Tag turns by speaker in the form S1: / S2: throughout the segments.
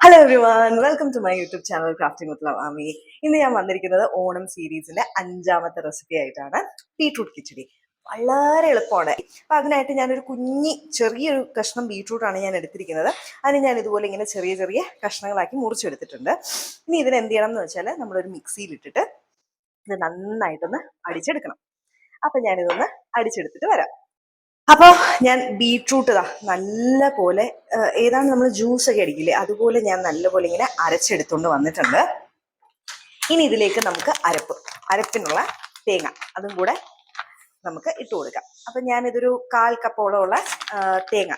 S1: Hello everyone welcome to my YouTube channel crafting with Lavami ഇന്ന് ഞാൻ വന്നിരിക്കുന്നത് ഓണം സീരീസിന്റെ അഞ്ചാമത്തെ റെസിപ്പി ആയിട്ടാണ് ബീട്രൂട്ട് കിച്ചടി. വളരെ എളുപ്പമാണ്. അപ്പൊ അതിനായിട്ട് ഞാനൊരു കുഞ്ഞി ചെറിയൊരു കഷ്ണം ബീട്രൂട്ട് ആണ് ഞാൻ എടുത്തിരിക്കുന്നത്. അതിന് ഞാൻ ഇതുപോലെ ഇങ്ങനെ ചെറിയ ചെറിയ കഷ്ണങ്ങളാക്കി മുറിച്ചെടുത്തിട്ടുണ്ട്. ഇനി ഇതിന് എന്ത് ചെയ്യണം എന്ന് വെച്ചാൽ നമ്മളൊരു മിക്സിയിൽ ഇട്ടിട്ട് ഇത് നന്നായിട്ടൊന്ന് അടിച്ചെടുക്കണം. അപ്പൊ ഞാനിതൊന്ന് അടിച്ചെടുത്തിട്ട് വരാം. അപ്പോൾ ഞാൻ ബീട്രൂട്ട് ഇതാ നല്ല പോലെ ഏതാണ് നമ്മൾ ജ്യൂസ് ഒക്കെ അടിക്കില്ലേ അതുപോലെ ഞാൻ നല്ലപോലെ ഇങ്ങനെ അരച്ചെടുത്തുകൊണ്ട് വന്നിട്ടുണ്ട്. ഇനി ഇതിലേക്ക് നമുക്ക് അരപ്പ് അരപ്പിനുള്ള തേങ്ങ അതും കൂടെ നമുക്ക് ഇട്ട് കൊടുക്കാം. അപ്പൊ ഞാൻ ഇതൊരു കാൽ കപ്പോളമുള്ള തേങ്ങ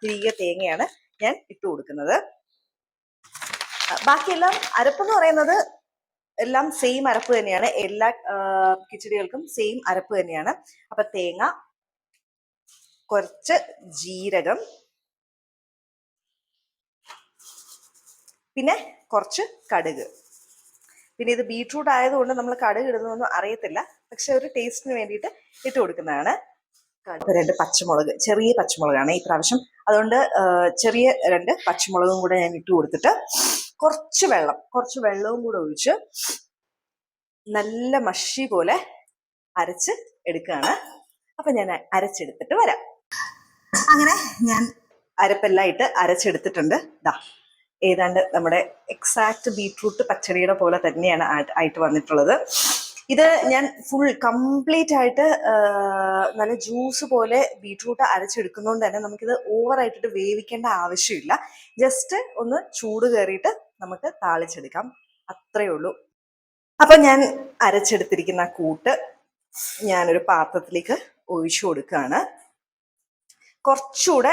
S1: തിരികെ തേങ്ങയാണ് ഞാൻ ഇട്ട് കൊടുക്കുന്നത്. ബാക്കിയെല്ലാം അരപ്പ് എന്ന് പറയുന്നത് എല്ലാം സെയിം അരപ്പ് തന്നെയാണ്. എല്ലാ കിച്ചടികൾക്കും സെയിം അരപ്പ് തന്നെയാണ്. അപ്പൊ തേങ്ങ കുറച്ച് ജീരകം. പിന്നെ കുറച്ച് കടുക്. പിന്നെ ഇത് ബീട്രൂട്ട് ആയതുകൊണ്ട് നമ്മൾ കടുക് ഇടുന്നതൊന്നും അറിയത്തില്ല. പക്ഷെ ഒരു ടേസ്റ്റിന് വേണ്ടിയിട്ട് ഇട്ട് കൊടുക്കുന്നതാണ്. കടുക് രണ്ട് പച്ചമുളക് ചെറിയ പച്ചമുളകാണ് ഈ പ്രാവശ്യം. അതുകൊണ്ട് ചെറിയ രണ്ട് പച്ചമുളകും കൂടെ ഞാൻ ഇട്ട് കൊടുത്തിട്ട് കുറച്ച് വെള്ളം കുറച്ച് വെള്ളവും കൂടെ ഒഴിച്ച് നല്ല മഷി പോലെ അരച്ച് എടുക്കുകയാണ്. അപ്പൊ ഞാൻ അരച്ചെടുത്തിട്ട് വരാം. അങ്ങനെ ഞാൻ അരപ്പെല്ലാം ഇട്ട് അരച്ചെടുത്തിട്ടുണ്ട്. ദാ ഏതാണ്ട് നമ്മുടെ എക്സാക്ട് ബീട്രൂട്ട് പച്ചടിയുടെ പോലെ തന്നെയാണ് ആയിട്ട് വന്നിട്ടുള്ളത്. ഇത് ഞാൻ ഫുൾ കംപ്ലീറ്റ് ആയിട്ട് നല്ല ജ്യൂസ് പോലെ ബീട്രൂട്ട് അരച്ചെടുക്കുന്നതുകൊണ്ട് തന്നെ നമുക്കിത് ഓവർ ആയിട്ട് വേവിക്കേണ്ട ആവശ്യമില്ല. ജസ്റ്റ് ഒന്ന് ചൂട് കയറിയിട്ട് നമുക്ക് താളിച്ചെടുക്കാം. അത്രയേ ഉള്ളൂ. അപ്പൊ ഞാൻ അരച്ചെടുത്തിരിക്കുന്ന കൂട്ട് ഞാനൊരു പാത്രത്തിലേക്ക് ഒഴിച്ചു കൊടുക്കുകയാണ്. കുറച്ചുകൂടെ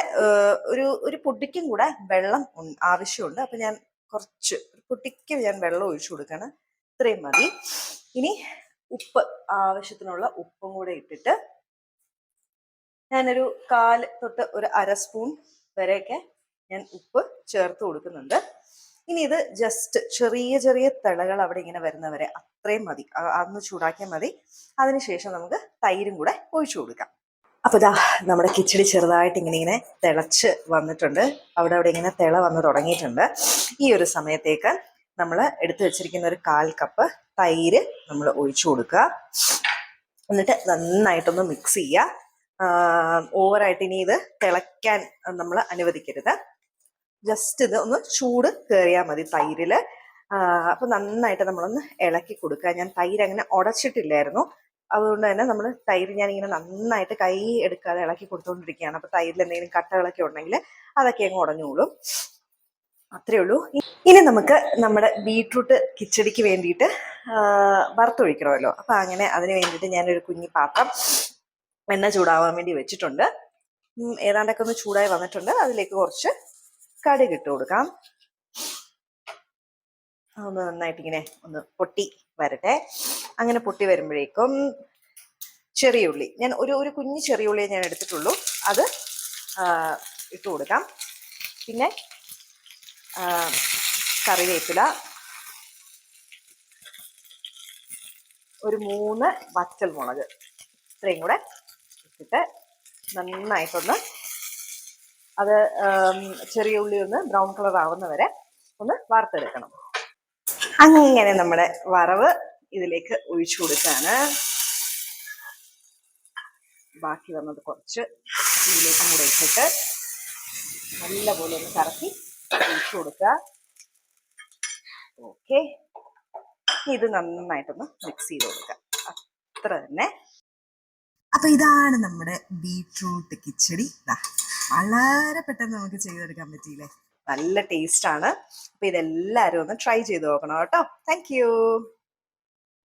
S1: ഒരു ഒരു പൊടിക്കും കൂടെ വെള്ളം ആവശ്യമുണ്ട്. അപ്പൊ ഞാൻ കുറച്ച് പൊടിക്ക് ഞാൻ വെള്ളം ഒഴിച്ചു കൊടുക്കണം. ഇത്രയും മതി. ഇനി ഉപ്പ് ആവശ്യത്തിനുള്ള ഉപ്പും കൂടെ ഇട്ടിട്ട് ഞാനൊരു കാൽ തൊട്ട് ഒരു അര സ്പൂൺ വരെയൊക്കെ ഞാൻ ഉപ്പ് ചേർത്ത് കൊടുക്കുന്നുണ്ട്. ഇനി ഇത് ജസ്റ്റ് ചെറിയ ചെറിയ തിളകൾ അവിടെ ഇങ്ങനെ വരുന്നവരെ അത്രയും മതി. അന്ന് ചൂടാക്കിയാൽ മതി. അതിനുശേഷം നമുക്ക് തൈരും കൂടെ ഒഴിച്ചു കൊടുക്കാം. അപ്പൊ ഇതാ നമ്മുടെ കിച്ചടി ചെറുതായിട്ട് ഇങ്ങനെ ഇങ്ങനെ തിളച്ച് വന്നിട്ടുണ്ട്. അവിടെ അവിടെ ഇങ്ങനെ തിള വന്ന് തുടങ്ങിയിട്ടുണ്ട്. ഈ ഒരു സമയത്തേക്ക് നമ്മൾ എടുത്തു വെച്ചിരിക്കുന്ന ഒരു കാൽ കപ്പ് തൈര് നമ്മൾ ഒഴിച്ചു കൊടുക്കുക. എന്നിട്ട് നന്നായിട്ടൊന്ന് മിക്സ് ചെയ്യുക. ഓവറായിട്ട് ഇനി ഇത് തിളയ്ക്കാൻ നമ്മൾ അനുവദിക്കരുത്. ജസ്റ്റ് ഇത് ഒന്ന് ചൂട് കയറിയാൽ മതി തൈരിൽ അപ്പോൾ അപ്പൊ നന്നായിട്ട് നമ്മളൊന്ന് ഇളക്കി കൊടുക്കുക. ഞാൻ തൈര് അങ്ങനെ ഉടച്ചിട്ടില്ലായിരുന്നു. അതുകൊണ്ട് തന്നെ നമ്മൾ തൈര് ഞാനിങ്ങനെ നന്നായിട്ട് കൈ എടുക്കാതെ ഇളക്കി കൊടുത്തുകൊണ്ടിരിക്കുകയാണ് അപ്പോൾ തൈരിൽ എന്തെങ്കിലും കട്ടകളൊക്കെ ഉണ്ടെങ്കിൽ അതൊക്കെ അങ്ങ് ഉടഞ്ഞോളും. അത്രേ ഉള്ളൂ. ഇനി നമുക്ക് നമ്മുടെ ബീട്രൂട്ട് കിച്ചടിക്ക് വേണ്ടിയിട്ട് വറുത്തൊഴിക്കണമല്ലോ. അപ്പം അങ്ങനെ അതിന് വേണ്ടിയിട്ട് ഞാനൊരു കുഞ്ഞി പാത്രം എണ്ണ ചൂടാവാൻ വേണ്ടി വെച്ചിട്ടുണ്ട്. ഏതാണ്ടൊക്കെ ഒന്ന് ചൂടായി വന്നിട്ടുണ്ട്. അതിലേക്ക് കുറച്ച് കടുക് ഇട്ട് കൊടുക്കാം. ഒന്ന് നന്നായിട്ട് ഇങ്ങനെ ഒന്ന് പൊട്ടി വരട്ടെ. അങ്ങനെ പൊട്ടി വരുമ്പോഴേക്കും ചെറിയ ഉള്ളി. ഞാൻ ഒരു ഒരു കുഞ്ഞു ചെറിയ ഞാൻ എടുത്തിട്ടുള്ളൂ. അത് ഇട്ട് കൊടുക്കാം. പിന്നെ കറിവേപ്പില. ഒരു മൂന്ന് വറ്റൽ മുളക്. ഇത്രയും കൂടെ ഇട്ടിട്ട് നന്നായിട്ടൊന്ന് അത് ചെറിയ ഉള്ളി ഒന്ന് ബ്രൗൺ കളർ ആവുന്ന വരെ ഒന്ന് വറുത്തെടുക്കണം. അങ്ങനെ നമ്മുടെ വറവ് ഇതിലേക്ക് ഒഴിച്ചു കൊടുക്കാണ്. ബാക്കി വന്നത് കുറച്ച് ഇതിലേക്കും കൂടെ ഇട്ടിട്ട് നല്ലപോലെ ഒന്ന് കറക്കി ഒഴിച്ചു കൊടുക്കുക. ഓക്കെ. ഇത് നന്നായിട്ടൊന്ന് മിക്സ് ചെയ്ത് കൊടുക്കുക. അത്ര തന്നെ. അപ്പൊ ഇതാണ് നമ്മുടെ ബീട്രൂട്ട് കിച്ചടി. വളരെ പെട്ടെന്ന് നമുക്ക് ചെയ്തെടുക്കാൻ പറ്റിയില്ലേ? നല്ല ടേസ്റ്റ് ആണ് അപ്പൊ ഇതെല്ലാരും ഒന്ന് ട്രൈ ചെയ്ത് നോക്കണം കേട്ടോ. താങ്ക്